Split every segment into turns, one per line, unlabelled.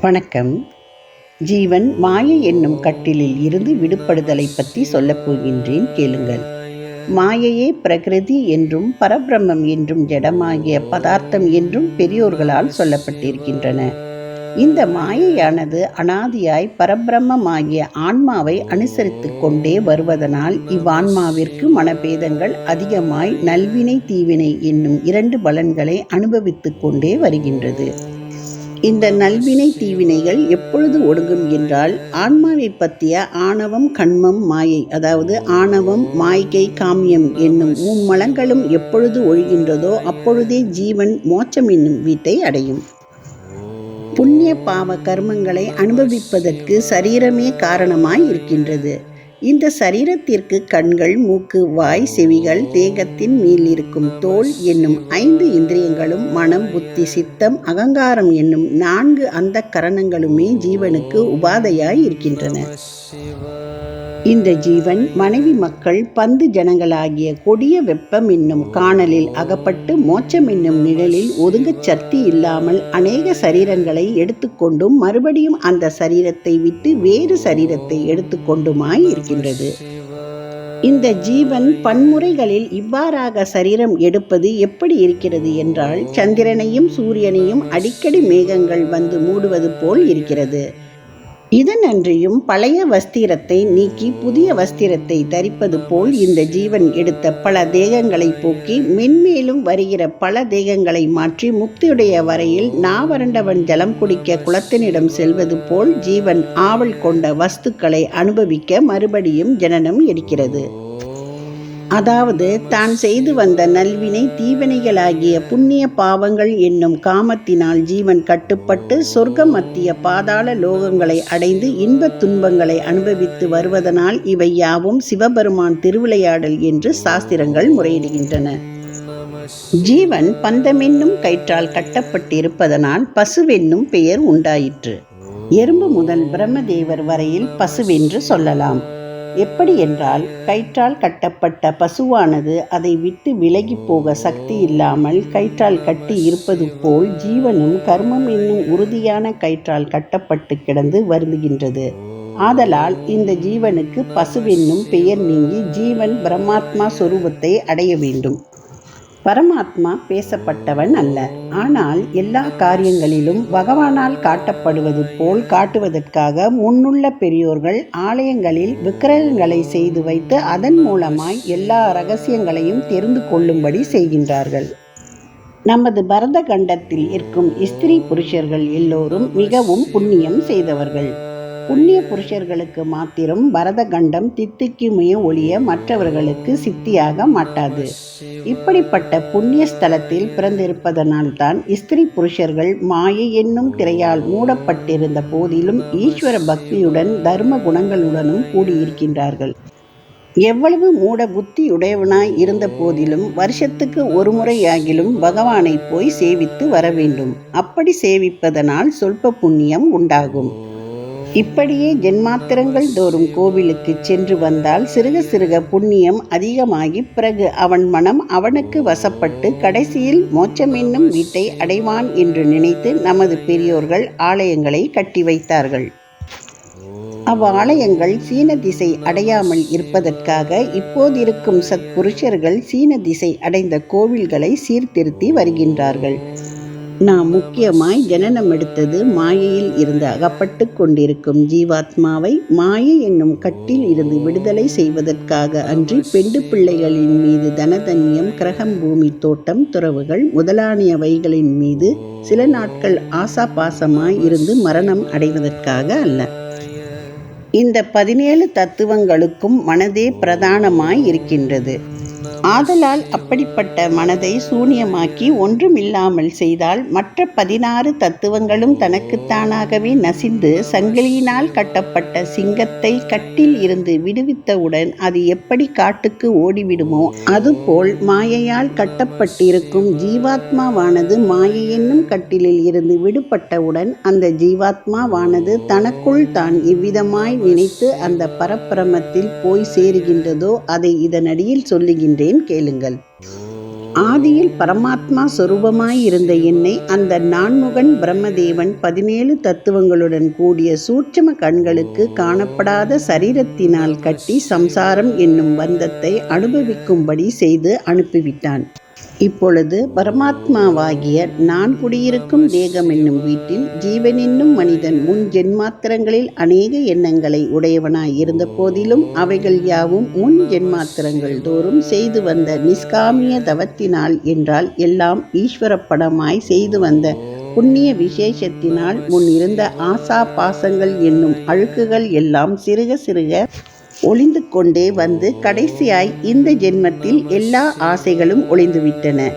வணக்கம். ஜீவன் மாயை என்னும் கட்டிலில் இருந்து விடுபடுதலை பற்றி சொல்லப் போகின்றேன். கேளுங்கள். மாயையே பிரகிருதி என்றும் பரபிரமம் என்றும் ஜடமாகிய பதார்த்தம் என்றும் பெரியோர்களால் சொல்லப்பட்டிருக்கின்றன. இந்த மாயையானது அனாதியாய் பரபிரம்மமாகிய ஆன்மாவை அனுசரித்து கொண்டே வருவதனால் இவ்வான்மாவிற்கு மனபேதங்கள் அதிகமாய் நல்வினை தீவினை என்னும் இரண்டு பலன்களை அனுபவித்து கொண்டே வருகின்றது. இந்த நல்வினை தீவினைகள் எப்பொழுது ஒடுங்கும் என்றால் ஆன்மாவை பற்றிய ஆணவம் கண்மம் மாயை அதாவது ஆணவம் மாய்கை காமியம் என்னும் மும்மலங்களும் எப்பொழுது ஒழுகின்றதோ அப்பொழுதே ஜீவன் மோட்சம் என்னும் வீட்டை அடையும். புண்ணிய பாவ கர்மங்களை அனுபவிப்பதற்கு சரீரமே காரணமாய் இருக்கின்றது. இந்த சரீரத்திற்கு கண்கள் மூக்கு வாய் செவிகள் தேகத்தின் மேல் இருக்கும் தோல் என்னும் ஐந்து இந்திரியங்களும் மனம் புத்தி சித்தம் அகங்காரம் என்னும் நான்கு அந்த கரணங்களுமே ஜீவனுக்கு உபாதையாய் இருக்கின்றன. இந்த ஜீவன் மனைவி மக்கள் பந்து ஜனங்களாகிய கொடிய வெப்பம் என்னும் காணலில் அகப்பட்டு மோட்சம் என்னும் நிழலில் ஒதுங்கச் சக்தி இல்லாமல் அநேக சரீரங்களை எடுத்துக்கொண்டும் மறுபடியும் அந்த சரீரத்தை விட்டு வேறு சரீரத்தை எடுத்துக்கொண்டுமாய் இருக்கின்றது. இந்த ஜீவன் பன்முறைகளில் இவ்வாறாக சரீரம் எடுப்பது எப்படி இருக்கிறது என்றால் சந்திரனையும் சூரியனையும் அடிக்கடி மேகங்கள் வந்து மூடுவது போல் இருக்கிறது. இதனன்றியும் பழைய வஸ்திரத்தை நீக்கி புதிய வஸ்திரத்தை தரிப்பது போல் இந்த ஜீவன் எடுத்த பல தேகங்களை போக்கி மென்மேலும் வருகிற பல தேகங்களை மாற்றி முக்தியுடைய வரையில் நாவரண்டவன் ஜலம் குடிக்க குளத்தினிடம் செல்வது போல் ஜீவன் ஆவல் கொண்ட வஸ்துக்களை அனுபவிக்க மறுபடியும் ஜனனம் எடுக்கிறது. அதாவது தான் செய்து வந்த நல்வினை தீவினைகளாகிய புண்ணிய பாவங்கள் என்னும் காமத்தினால் ஜீவன் கட்டுப்பட்டு சொர்க்க மத்திய பாதாள லோகங்களை அடைந்து இன்பத் துன்பங்களை அனுபவித்து வருவதனால் இவை யாவும் சிவபெருமான் திருவிளையாடல் என்று சாஸ்திரங்கள் முறையிடுகின்றன. ஜீவன் பந்தமென்னும் கயிற்றால் கட்டப்பட்டிருப்பதனால் பசுவென்னும் பெயர் உண்டாயிற்று. எறும்பு முதல் பிரம்மதேவர் வரையில் பசுவென்று சொல்லலாம். எப்படி என்றால் கயிற்றால் கட்டப்பட்ட பசுவானது அதை விட்டு விலகி போக சக்தி இல்லாமல் கயிற்றால் கட்டி இருப்பது போல் ஜீவனும் கர்மம் என்னும் உறுதியான கயிற்றால் கட்டப்பட்டு கிடந்து வருந்துகின்றது. ஆதலால் இந்த ஜீவனுக்கு பசுவென்னும் பெயர் நீங்கி ஜீவன் பிரம்மாத்மா சொரூபத்தை அடைய வேண்டும். பரமாத்மா பேசப்பட்டவன் அல்ல. ஆனால் எல்லா காரியங்களிலும் பகவானால் காட்டப்படுவது போல் காட்டுவதற்காக முன்னுள்ள பெரியோர்கள் ஆலயங்களில் விக்கிரகங்களை செய்து வைத்து அதன் மூலமாய் எல்லா ரகசியங்களையும் தெரிந்து கொள்ளும்படி செய்கின்றார்கள். நமது பரத கண்டத்தில் இருக்கும் ஸ்திரீ புருஷர்கள் எல்லோரும் மிகவும் புண்ணியம் செய்தவர்கள். புண்ணிய புருஷர்களுக்கு மாத்திரம் பரத கண்டம் தித்திக்குமே ஒழிய மற்றவர்களுக்கு சித்தியாக மாட்டாது. இப்படிப்பட்ட புண்ணிய ஸ்தலத்தில் பிறந்திருப்பதனால்தான் ஸ்திரீ புருஷர்கள் மாயை என்னும் திரையால் மூடப்பட்டிருந்த போதிலும் ஈஸ்வர பக்தியுடன் தர்ம குணங்களுடனும் கூடியிருக்கின்றார்கள். எவ்வளவு மூட புத்தியுடையவனாய் இருந்த போதிலும் வருஷத்துக்கு ஒரு முறையாகிலும் பகவானை போய் சேவித்து வர வேண்டும் அப்படி சேவிப்பதனால் சொல்ப புண்ணியம் உண்டாகும். இப்படியே ஜென்மாத்திரங்கள் தோறும் கோவிலுக்கு சென்று வந்தால் சிறுக சிறுக புண்ணியம் அதிகமாகி பிறகு அவன் மனம் அவனுக்கு வசப்பட்டு கடைசியில் மோட்சம் என்னும் வீட்டை அடைவான் என்று நினைத்து நமது பெரியோர்கள் ஆலயங்களை கட்டி வைத்தார்கள். அவ்வாலயங்கள் சீன திசை அடையாமல் இருப்பதற்காக இப்போதிருக்கும் சத்புருஷர்கள் சீன திசை அடைந்த கோவில்களை சீர்திருத்தி வருகின்றார்கள். நாம் முக்கியமாய் ஜனனம் எடுத்தது மாயையில் இருந்து அகப்பட்டு கொண்டிருக்கும் ஜீவாத்மாவை மாயை என்னும் கட்டில் இருந்து விடுதலை செய்வதற்காக அன்றி பெண்டு பிள்ளைகளின் மீது தனதன்யம் கிரகம் பூமி தோட்டம் துறவுகள் முதலானியவைகளின் மீது சில நாட்கள் ஆசா பாசமாய் இருந்து மரணம் அடைவதற்காக அல்ல. இந்த பதினேழு தத்துவங்களுக்கும் மனதே பிரதானமாய் இருக்கின்றது. ஆதலால் அப்படிப்பட்ட மனதை சூனியமாக்கி ஒன்றுமில்லாமல் செய்தால் மற்ற பதினாறு தத்துவங்களும் தனக்குத்தானாகவே நசிந்து சங்கிலியினால் கட்டப்பட்ட சிங்கத்தை கட்டில் இருந்து விடுவித்தவுடன் அது எப்படி காட்டுக்கு ஓடிவிடுமோ அதுபோல் மாயையால் கட்டப்பட்டிருக்கும் ஜீவாத்மாவானது மாயை என்னும் கட்டிலில் இருந்து விடுபட்டவுடன் அந்த ஜீவாத்மாவானது தனக்குள் தான் இவ்விதமாய் நினைத்து அந்த பரப்பிரமத்தில் போய் சேருகின்றதோ அதை இதனடியில் சொல்லுகின்றேன். சொல்கிறேன் கேளுங்கள். ஆதியில் பரமாத்மா சொரூபமாயிருந்த என்னை அந்த நான்முகன் பிரம்மதேவன் பதினேழு தத்துவங்களுடன் கூடிய சூட்சம கண்களுக்கு காணப்படாத சரீரத்தினால் கட்டி சம்சாரம் என்னும் பந்தத்தை அனுபவிக்கும்படி செய்து அனுப்பிவிட்டான். இப்பொழுது பரமாத்மாவாகிய நான் குடியிருக்கும் தேகம் என்னும் வீட்டில் ஜீவன் என்னும் மனிதன் முன் ஜென்மாத்திரங்களில் அநேக எண்ணங்களை உடையவனாய் இருந்த போதிலும் அவைகள் யாவும் முன் ஜென்மாத்திரங்கள் தோறும் செய்து வந்த நிஷ்காமிய தவத்தினால் என்றால் எல்லாம் ஈஸ்வரப்படமாய் செய்து வந்த புண்ணிய விசேஷத்தினால் முன் இருந்த ஆசா பாசங்கள் என்னும் அழுக்குகள் எல்லாம் சிறுக சிறுக ஒளிந்து கொண்டே வந்து கடைசியாய் இந்த ஜென்மத்தில் எல்லா ஆசைகளும் ஒளிந்துவிட்டன.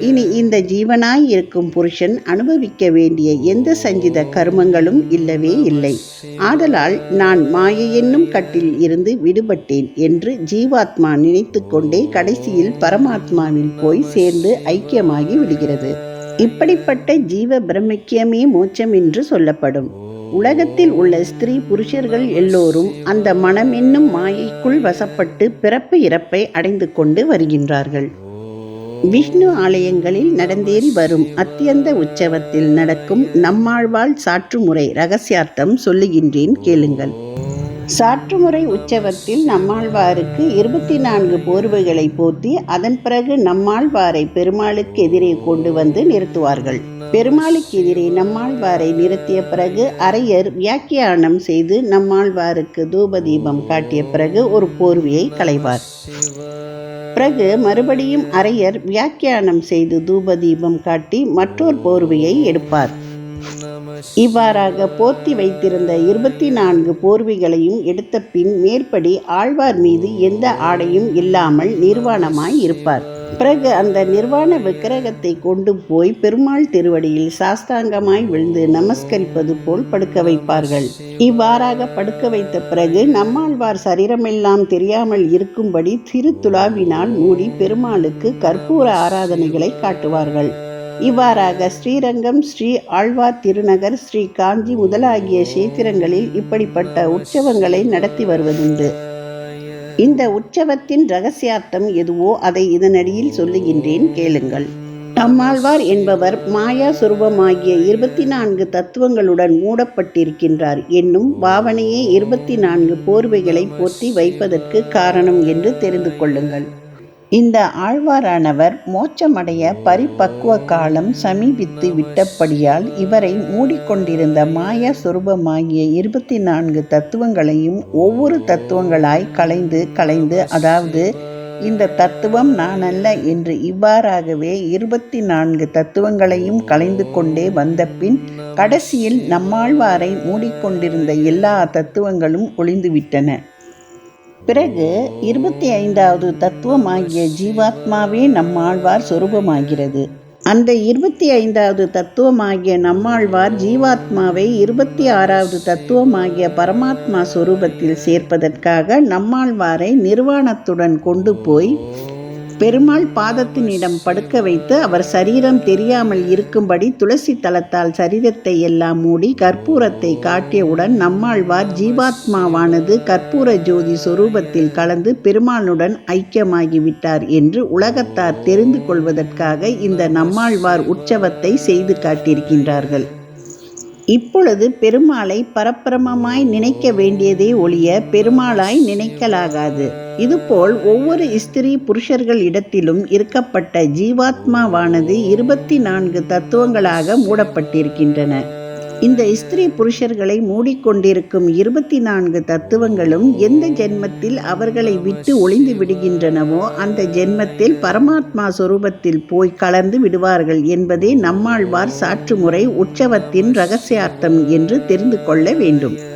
இனி இந்த ஜீவனாய் இருக்கும் புருஷன் அனுபவிக்க வேண்டிய எந்த சஞ்சித கர்மங்களும் இல்லவே இல்லை. ஆதலால் நான் மாயை என்னும் கட்டில் இருந்து விடுபட்டேன் என்று ஜீவாத்மா நினைத்து கொண்டே கடைசியில் பரமாத்மாவில் போய் சேர்ந்து ஐக்கியமாகி விடுகிறது. இப்படிப்பட்ட ஜீவ பிரம்மக்கியமே மோட்சம் என்று சொல்லப்படும். உலகத்தில் உள்ள ஸ்திரீ புருஷர்கள் எல்லோரும் அந்த மனம் என்னும் மாயைக்குள் வசப்பட்டு பிறப்பு இறப்பை அடைந்து கொண்டு வருகின்றார்கள். விஷ்ணு ஆலயங்களில் நடந்தேறி வரும் அத்தியந்த உற்சவத்தில் நடக்கும் நம்மாழ்வாள் சாற்றுமுறை ரகசியார்த்தம் சொல்லுகின்றேன் கேளுங்கள். சாற்றுமுறை உற்சவத்தில் நம்மாழ்வாருக்கு இருபத்தி நான்கு போர்வைகளை போர்த்தி அதன் பிறகு நம்மாழ்வாரை பெருமாளுக்கு எதிரே கொண்டு வந்து நிறுத்துவார்கள். பெருமாளுக்கு எதிரே நம்மாழ்வாரை நிறுத்திய பிறகு அரையர் வியாக்கியானம் செய்து நம்மாழ்வாருக்கு தூபதீபம் காட்டிய பிறகு ஒரு போர்வையை களைவார். பிறகு மறுபடியும் அரையர் வியாக்கியானம் செய்து தூபதீபம் காட்டி மற்றொரு போர்வையை எடுப்பார். இவ்வாறாக போர்த்தி வைத்திருந்த இருபத்தி நான்கு போர்வைகளையும் எடுத்த பின் மேற்படி ஆழ்வார் மீது எந்த ஆடையும் இல்லாமல் நிர்வாணமாய் இருப்பார். பிறகு அந்த நிர்வாண விக்கிரகத்தை கொண்டு போய் பெருமாள் திருவடியில் சாஸ்தாங்கமாய் விழுந்து நமஸ்கரிப்பது போல் படுக்க வைப்பார்கள். இவ்வாறாக படுக்க வைத்த பிறகு நம்மாழ்வார் சரீரமெல்லாம் தெரியாமல் இருக்கும்படி திருத்துலாவினால் மூடி பெருமாளுக்கு கற்பூர ஆராதனைகளை காட்டுவார்கள். இவ்வாறாக ஸ்ரீரங்கம் ஸ்ரீ ஆழ்வார் திருநகர் ஸ்ரீ காஞ்சி முதலாகிய கஷேத்திரங்களில் இப்படிப்பட்ட உற்சவங்களை நடத்தி வருவதுண்டு. இந்த உற்சவத்தின் ரகசியார்த்தம் எதுவோ அதை இதனடியில் சொல்லுகின்றேன் கேளுங்கள். நம்மாழ்வார் என்பவர் மாயா சுரூபமாகிய இருபத்தி நான்கு தத்துவங்களுடன் மூடப்பட்டிருக்கின்றார் என்னும் பாவனையே இருபத்தி நான்கு போர்வைகளை போற்றி வைப்பதற்கு காரணம் என்று தெரிந்து கொள்ளுங்கள். இந்த ஆழ்வாரானவர் மோட்சமடைய பரிபக்குவ காலம் சமீபித்து விட்டபடியால் இவரை மூடிக்கொண்டிருந்த மாயா சுரூபமாகிய இருபத்தி நான்கு தத்துவங்களையும் ஒவ்வொரு தத்துவங்களாய் கலைந்து கலைந்து அதாவது இந்த தத்துவம் நான் அல்ல என்று இவ்வாறாகவே இருபத்தி நான்கு தத்துவங்களையும் கலைந்து கொண்டே வந்த பின் கடைசியில் நம்மாழ்வாரை மூடிக்கொண்டிருந்த எல்லா தத்துவங்களும் ஒளிந்துவிட்டன. பிறகு இருபத்தி ஐந்தாவது தத்துவமாகிய ஜீவாத்மாவே நம்மாழ்வார் சொரூபமாகிறது. அந்த இருபத்தி ஐந்தாவது தத்துவமாகிய நம்மாழ்வார் ஜீவாத்மாவை இருபத்தி ஆறாவது தத்துவமாகிய பரமாத்மா சொரூபத்தில் சேர்ப்பதற்காக நம்மாழ்வாரை நிர்வாணத்துடன் கொண்டு போய் பெருமாள் பாதத்தினிடம் படுக்க வைத்து அவர் சரீரம் தெரியாமல் இருக்கும்படி துளசி தளத்தால் சரீரத்தை எல்லாம் மூடி கற்பூரத்தை காட்டியவுடன் நம்மாழ்வார் ஜீவாத்மாவானது கற்பூர ஜோதி சொரூபத்தில் கலந்து பெருமாளுடன் ஐக்கியமாகிவிட்டார் என்று உலகத்தார் தெரிந்து கொள்வதற்காக இந்த நம்மாழ்வார் உற்சவத்தை செய்து காட்டியிருக்கின்றார்கள். இப்பொழுது பெருமாளை பரப்பிரமமாய் நினைக்க வேண்டியதே ஒழிய பெருமாளாய் நினைக்கலாகாது. இதுபோல் ஒவ்வொரு ஸ்திரீ புருஷர்கள் இடத்திலும் இருக்கப்பட்ட ஜீவாத்மாவானது இருபத்தி நான்கு தத்துவங்களாக மூடப்பட்டிருக்கின்றன. இந்த ஸ்திரீ புருஷர்களை மூடிக்கொண்டிருக்கும் இருபத்தி நான்கு தத்துவங்களும் எந்த ஜென்மத்தில் அவர்களை விட்டு ஒளிந்து விடுகின்றனவோ அந்த ஜென்மத்தில் பரமாத்மா சொரூபத்தில் போய் கலந்து விடுவார்கள் என்பதே நம்மாழ்வார் சாற்றுமுறை உற்சவத்தின் ரகசியார்த்தம் என்று தெரிந்து கொள்ள வேண்டும்.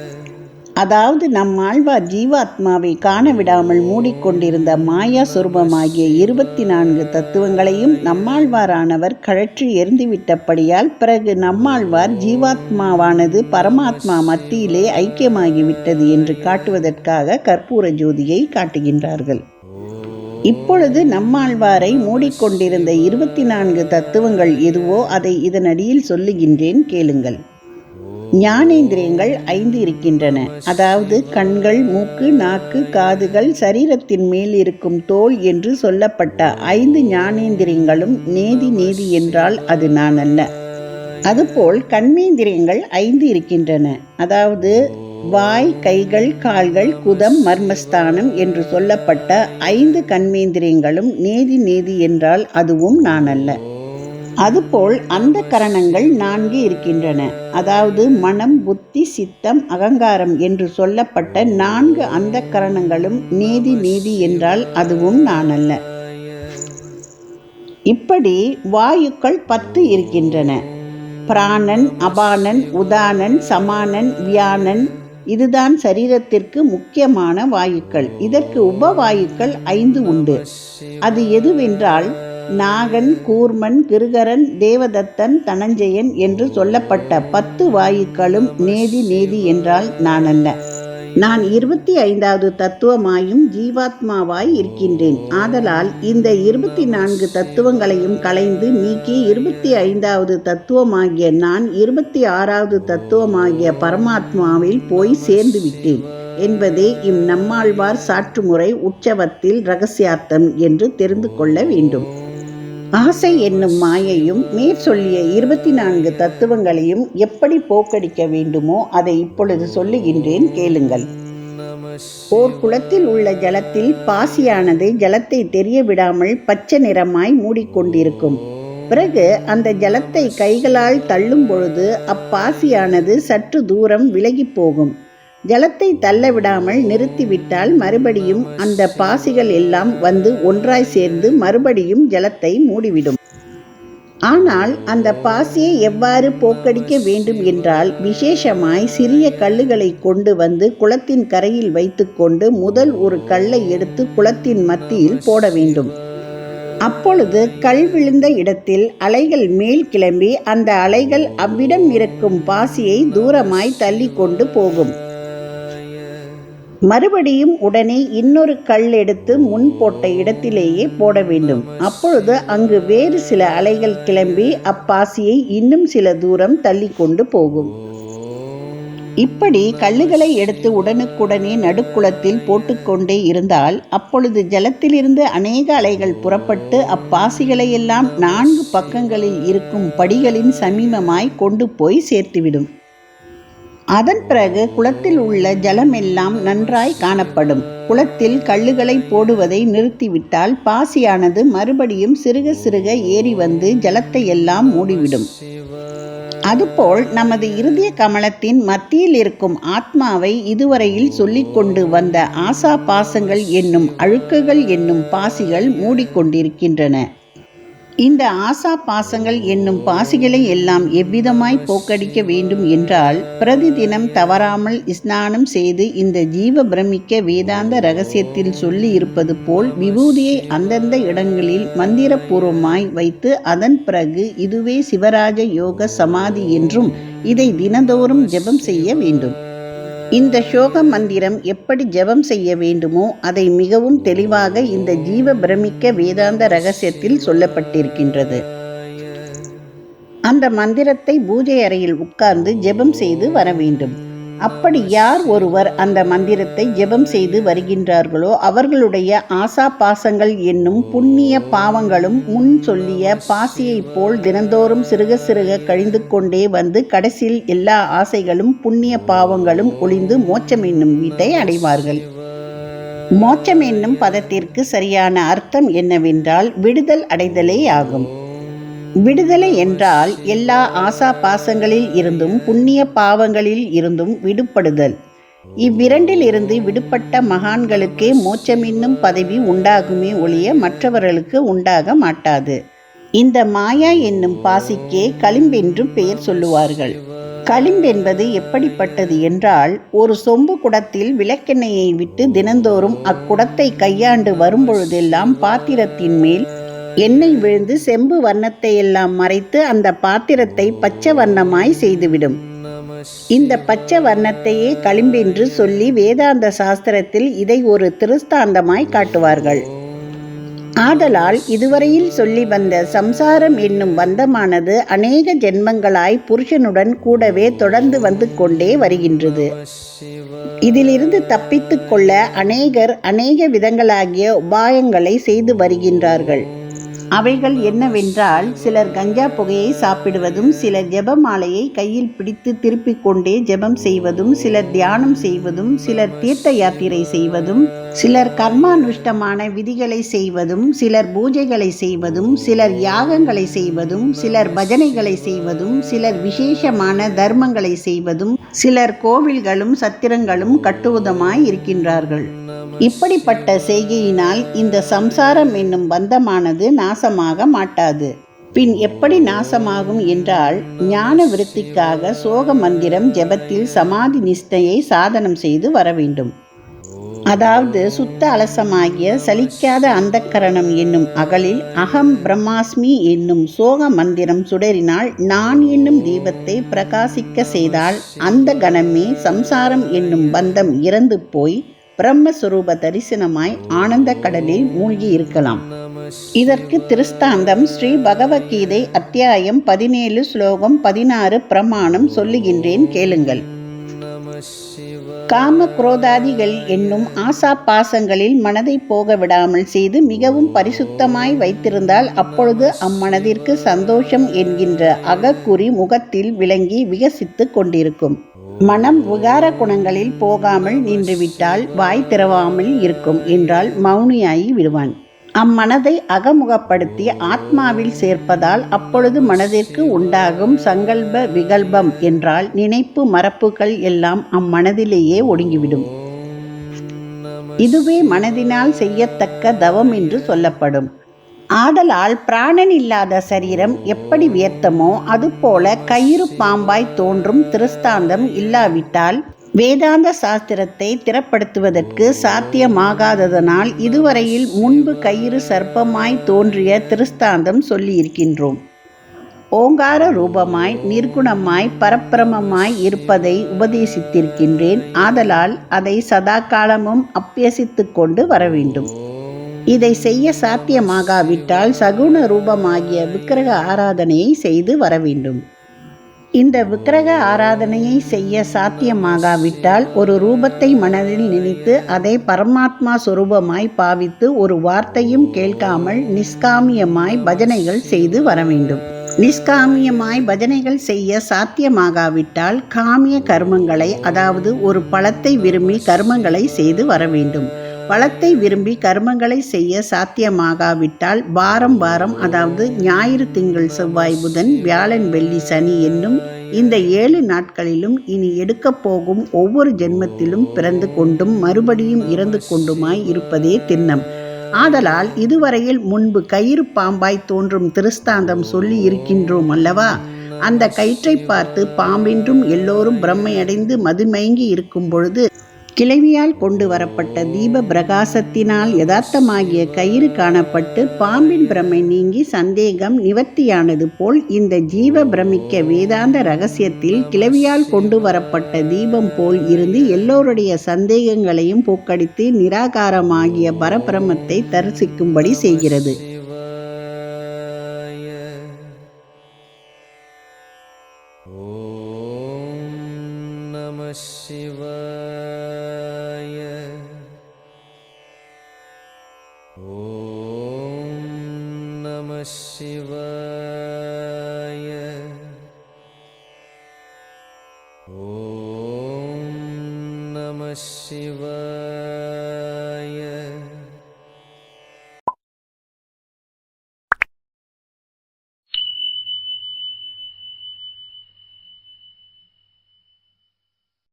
அதாவது நம் ஆழ்வார் ஜீவாத்மாவை காண விடாமல் மூடிக்கொண்டிருந்த மாயா சுரூபமாகிய இருபத்தி நான்கு தத்துவங்களையும் நம்மாழ்வாரானவர் கழற்றி எரிந்துவிட்டபடியால் பிறகு நம்மாழ்வார் ஜீவாத்மாவானது பரமாத்மா மத்தியிலே ஐக்கியமாகிவிட்டது என்று காட்டுவதற்காக கற்பூர ஜோதியை காட்டுகின்றார்கள். இப்பொழுது நம்மாழ்வாரை மூடிக்கொண்டிருந்த இருபத்தி நான்கு தத்துவங்கள் எதுவோ அதை இதனடியில் சொல்லுகின்றேன் கேளுங்கள். ஞானேந்திரியங்கள் ஐந்து இருக்கின்றன. அதாவது கண்கள் மூக்கு நாக்கு காதுகள் சரீரத்தின் மேல் இருக்கும் தோல் என்று சொல்லப்பட்ட ஐந்து ஞானேந்திரியங்களும் நேதி நேதி என்றால் அது நான் அல்ல அதுபோல் கண்மேந்திரியங்கள் ஐந்து இருக்கின்றன. அதாவது வாய் கைகள் கால்கள் குதம் மர்மஸ்தானம் என்று சொல்லப்பட்ட ஐந்து கண்மேந்திரியங்களும் நேதி நேதி என்றால் அதுவும் நான் அல்ல அதுபோல் அந்த கரணங்கள் நான்கு இருக்கின்றன. அதாவது மனம் புத்தி சித்தம் அகங்காரம் என்று சொல்லப்பட்ட நான்கு அந்த கரணங்களும் நீதி நீதி என்றால் அதுவும் நான் அல்ல இப்படி வாயுக்கள் பத்து இருக்கின்றன. பிராணன் அபானன் உதானன் சமானன் வியானன் இதுதான் சரீரத்திற்கு முக்கியமான வாயுக்கள். இதற்கு உபவாயுக்கள் ஐந்து உண்டு. அது எதுவென்றால் நாகன் கூர்மன் கிருகரன் தேவதத்தன் தனஞ்சயன் என்று சொல்லப்பட்ட பத்து வாயுக்களும் நேதி நேதி என்றால் நான் அல்ல நான் இருபத்தி ஐந்தாவது தத்துவமாயும் ஜீவாத்மாவாய் இருக்கின்றேன். ஆதலால் இந்த இருபத்தி நான்கு தத்துவங்களையும் கலைந்து நீக்கி இருபத்தி ஐந்தாவது தத்துவமாகிய நான் இருபத்தி ஆறாவது தத்துவமாகிய பரமாத்மாவில் போய் சேர்ந்து விட்டேன் என்பதே இம் நம்மாழ்வார் சாற்றுமுறை உற்சவத்தில் ரகசியார்த்தம் என்று தெரிந்து கொள்ள வேண்டும். ஆசை என்னும் மாயையும் மேற் சொல்லிய இருபத்தி நான்கு தத்துவங்களையும் எப்படி போக்கடிக்க வேண்டுமோ அதை இப்பொழுது சொல்லுகின்றேன் கேளுங்கள். ஓர் குளத்தில் உள்ள ஜலத்தில் பாசியானது ஜலத்தை தெரிய விடாமல் பச்சை நிறமாய் மூடிக்கொண்டிருக்கும். பிறகு அந்த ஜலத்தை கைகளால் தள்ளும் பொழுது அப்பாசியானது சற்று தூரம் விலகி போகும் ஜலத்தை தள்ள விடாமல் நிறுத்திவிட்டால் மறுபடியும் அந்த பாசிகள் எல்லாம் வந்து ஒன்றாய் சேர்ந்து மறுபடியும் ஜலத்தை மூடிவிடும். ஆனால் அந்த பாசியை எவ்வாறு போக்கடிக்க வேண்டும் என்றால் விசேஷமாய் சிறிய கல்லுகளை கொண்டு வந்து குளத்தின் கரையில் வைத்துக்கொண்டு முதல் ஒரு கல்லை எடுத்து குளத்தின் மத்தியில் போட வேண்டும். அப்பொழுது கல் விழுந்த இடத்தில் அலைகள் மேல் கிளம்பி அந்த அலைகள் அவ்விடம் இருக்கும் பாசியை தூரமாய் தள்ளி கொண்டு போகும். மறுபடியும் உடனே இன்னொரு கல் எடுத்து முன் போட்ட இடத்திலேயே போட வேண்டும். அப்பொழுது அங்கு வேறு சில அலைகள் கிளம்பி அப்பாசியை இன்னும் சில தூரம் தள்ளி கொண்டு போகும். இப்படி கல்லுகளை எடுத்து உடனுக்குடனே நடுக்குளத்தில் போட்டுக்கொண்டே இருந்தால் அப்பொழுது ஜலத்திலிருந்து அநேக அலைகள் புறப்பட்டு அப்பாசிகளை எல்லாம் நான்கு பக்கங்களில் இருக்கும் படிகளின் சமீபமாய் கொண்டு போய் சேர்த்துவிடும். அதன் பிறகு குளத்தில் உள்ள ஜலமெல்லாம் நன்றாய் காணப்படும். குளத்தில் கல்லுகளை போடுவதை நிறுத்திவிட்டால் பாசியானது மறுபடியும் சிறுக சிறுக ஏறி வந்து ஜலத்தை எல்லாம் மூடிவிடும். அதுபோல் நமது இருதய கமலத்தின் மத்தியில் இருக்கும் ஆத்மாவை இதுவரையில் சொல்லிக்கொண்டு வந்த ஆசா பாசங்கள் என்னும் அழுக்குகள் என்னும் பாசிகள் மூடிக்கொண்டிருக்கின்றன. இந்த ஆசா பாசங்கள் என்னும் பாசிகளை எல்லாம் எவ்விதமாய் போக்கடிக்க வேண்டும் என்றால் பிரதி தினம் தவறாமல் ஸ்நானம் செய்து இந்த ஜீவ பிரமிக்க வேதாந்த ரகசியத்தில் சொல்லி இருப்பது போல் விபூதியை அந்தந்த இடங்களில் மந்திரபூர்வமாய் வைத்து அதன் பிறகு இதுவே சிவராஜ யோக சமாதி என்றும் இதை தினந்தோறும் ஜெபம் செய்ய வேண்டும். இந்த சோக மந்திரம் எப்படி ஜெபம் செய்ய வேண்டுமோ அதை மிகவும் தெளிவாக இந்த ஜீவ பிரமிக்க வேதாந்த ரகசியத்தில் சொல்லப்பட்டிருக்கின்றது. அந்த மந்திரத்தை பூஜை அறையில் உட்கார்ந்து ஜெபம் செய்து வர வேண்டும். அப்படி யார் ஒருவர் அந்த மந்திரத்தை ஜெபம் செய்து வருகின்றார்களோ அவர்களுடைய ஆசா பாசங்கள் என்னும் புண்ணிய பாவங்களும் முன் சொல்லிய பாசியைப் போல் தினந்தோறும் சிறுக சிறுக கழிந்து கொண்டே வந்து கடைசியில் எல்லா ஆசைகளும் புண்ணிய பாவங்களும் ஒளிந்து மோட்சம் என்னும் வீட்டை அடைவார்கள். மோட்சம் என்னும் பதத்திற்கு சரியான அர்த்தம் என்னவென்றால் விடுதல் அடைதலே ஆகும். விடுதலை என்றால் எல்லா ஆசா பாசங்களில் இருந்தும் புண்ணிய பாவங்களில் இருந்தும் விடுபடுதல். இவ்விரண்டில் இருந்து விடுபட்ட மகான்களுக்கே மோட்சமென்னும் பதவி உண்டாகுமே ஒழிய மற்றவர்களுக்கு உண்டாக மாட்டாது. இந்த மாயா என்னும் பாசிக்கே களிம்பென்று பெயர் சொல்லுவார்கள். களிம்பென்பது எப்படிப்பட்டது என்றால் ஒரு சொம்பு குடத்தில் விளக்கெண்ணெயை விட்டு தினந்தோறும் அக்குடத்தை கையாண்டு வரும்பொழுதெல்லாம் பாத்திரத்தின் மேல் எண்ணெய் விழுந்து செம்பு வண்ணத்தை எல்லாம் மறைத்து அந்த பாத்திரத்தை பச்சை வண்ணமாய் செய்துவிடும். இந்த பச்சை வர்ணத்தையே களிம்பென்று சொல்லி வேதாந்த சாஸ்திரத்தில் இதை ஒரு திருஸ்தாந்தமாய் காட்டுவார்கள். ஆதலால் இதுவரையில் சொல்லி வந்த சம்சாரம் என்னும் பந்தமானது அநேக ஜென்மங்களாய் புருஷனுடன் கூடவே தொடர்ந்து வந்து கொண்டே வருகின்றது. இதிலிருந்து தப்பித்துக்கொள்ள கொள்ள அநேகர் அநேக விதங்களாகிய உபாயங்களை செய்து வருகின்றார்கள். அவைகள் என்னவென்றால் சிலர் கஞ்சா புகையை சாப்பிடுவதும் சிலர் ஜெப மாலையை கையில் பிடித்து திருப்பிக் கொண்டே ஜெபம் செய்வதும் சிலர் தியானம் செய்வதும் சிலர் தீர்த்த யாத்திரை செய்வதும் சிலர் கர்மானுஷ்டமான விதிகளை செய்வதும் சிலர் பூஜைகளை செய்வதும் சிலர் யாகங்களை செய்வதும் சிலர் பஜனைகளை செய்வதும் சிலர் விசேஷமான தர்மங்களை செய்வதும் சிலர் கோவில்களும் சத்திரங்களும் கட்டுவதுமாய் இருக்கின்றார்கள். இப்படிப்பட்ட செய்கையினால் இந்த சம்சாரம் என்னும் பந்தமானது நாசமாக மாட்டாது. பின் எப்படி நாசமாகும் என்றால் ஞான விருத்திக்காக சோக மந்திரம் ஜெபத்தில் சமாதி நிஷ்டையை சாதனம் செய்து வர வேண்டும் அதாவது சுத்த அலசமாகிய சலிக்காத அந்தக்கரணம் என்னும் அகலில் அகம் பிரம்மாஸ்மி என்னும் சோக மந்திரம் சுடரினால் நான் என்னும் தீபத்தை பிரகாசிக்க செய்தால் அந்த கணமே சம்சாரம் என்னும் பந்தம் இறந்து போய் பிரம்மஸ்வரூப தரிசனமாய் ஆனந்த கடலில் மூழ்கி இருக்கலாம். இதற்கு திருஸ்தாந்தம் ஸ்ரீ பகவத்கீதை அத்தியாயம் பதினேழு ஸ்லோகம் பதினாறு பிரமாணம் சொல்லுகின்றேன் கேளுங்கள். காம குரோதாதிகள் என்னும் ஆசா பாசங்களில் மனதை போக விடாமல் செய்து மிகவும் பரிசுத்தமாய் வைத்திருந்தால் அப்பொழுது அம்மனதிற்கு சந்தோஷம் என்கின்ற அகக்குறி முகத்தில் விளங்கி விகசித்து கொண்டிருக்கும். மனம் விகார குணங்களில் போகாமல் நின்றுவிட்டால் வாய் திறவாமல் இருக்கும் என்றால் மௌனியாகி விடுவான். அம்மனதை அகமுகப்படுத்தி ஆத்மாவில் சேர்ப்பதால் அப்பொழுது மனதிற்கு உண்டாகும் சங்கல்ப விகல்பம் என்றால் நினைப்பு மரப்புகள் எல்லாம் அம்மனதிலேயே ஒடுங்கிவிடும். இதுவே மனதினால் செய்யத்தக்க தவம் என்று சொல்லப்படும். ஆதலால் பிராணன் இல்லாத சரீரம் எப்படி வியர்த்தமோ அதுபோல கயிறு பாம்பாய் தோன்றும் திருஸ்தாந்தம் இல்லாவிட்டால் வேதாந்த சாஸ்திரத்தை திறப்படுத்துவதற்கு சாத்தியமாகாததனால் இதுவரையில் முன்பு கயிறு சர்ப்பமாய் தோன்றிய திருஸ்தாந்தம் சொல்லியிருக்கின்றோம். ஓங்கார ரூபமாய் நிர்குணமாய் பரப்பிரமமாய் இருப்பதை உபதேசித்திருக்கின்றேன். ஆதலால் அதை சதா காலமும் அப்பியசித்து கொண்டு வர வேண்டும் இதை செய்ய சாத்தியமாகாவிட்டால் சகுன ரூபமாகிய விக்கிரக ஆராதனையை செய்து வர வேண்டும் இந்த விக்கிரக ஆராதனையை செய்ய சாத்தியமாகாவிட்டால் ஒரு ரூபத்தை மனதில் நினைத்து அதை பரமாத்மா சொரூபமாய் பாவித்து ஒரு வார்த்தையும் கேட்காமல் நிஷ்காமியமாய் பஜனைகள் செய்து வர வேண்டும் நிஷ்காமியமாய் பஜனைகள் செய்ய சாத்தியமாகாவிட்டால் காமிய கர்மங்களை அதாவது ஒரு பழத்தை விரும்பி கர்மங்களை செய்து வர வேண்டும் பலத்தை விரும்பி கர்மங்களை செய்ய சாத்தியமாகாவிட்டால் வாரம் வாரம் அதாவது ஞாயிறு திங்கள் செவ்வாய் புதன் வியாழன் வெள்ளி சனி என்னும் இந்த ஏழு நாட்களிலும் இனி எடுக்கப் போகும் ஒவ்வொரு ஜென்மத்திலும் பிறந்து கொண்டும் மறுபடியும் இறந்து கொண்டுமாய் இருப்பதே திண்ணம். ஆதலால் இதுவரையில் முன்பு கயிறு பாம்பாய் தோன்றும் திருஸ்தாந்தம் சொல்லி இருக்கின்றோம் அல்லவா? அந்த கயிற்றை பார்த்து பாம்பென்றும் எல்லோரும் பிரம்மையடைந்து மதுமயங்கி இருக்கும் பொழுது கிளவியால் கொண்டு வரப்பட்ட தீப பிரகாசத்தினால் யதார்த்தமாகிய கயிறு காணப்பட்டு பாம்பின் பிரமை நீங்கி சந்தேகம் நிவர்த்தியானது போல் இந்த ஜீவ பிரமிக்க வேதாந்த ரகசியத்தில் கிளவியால் கொண்டு வரப்பட்ட தீபம் போல் இருந்து எல்லோருடைய சந்தேகங்களையும் போக்கடித்து நிராகாரமாகிய பரபிரமத்தை தரிசிக்கும்படி செய்கிறது.
ஓம் நம சிவாய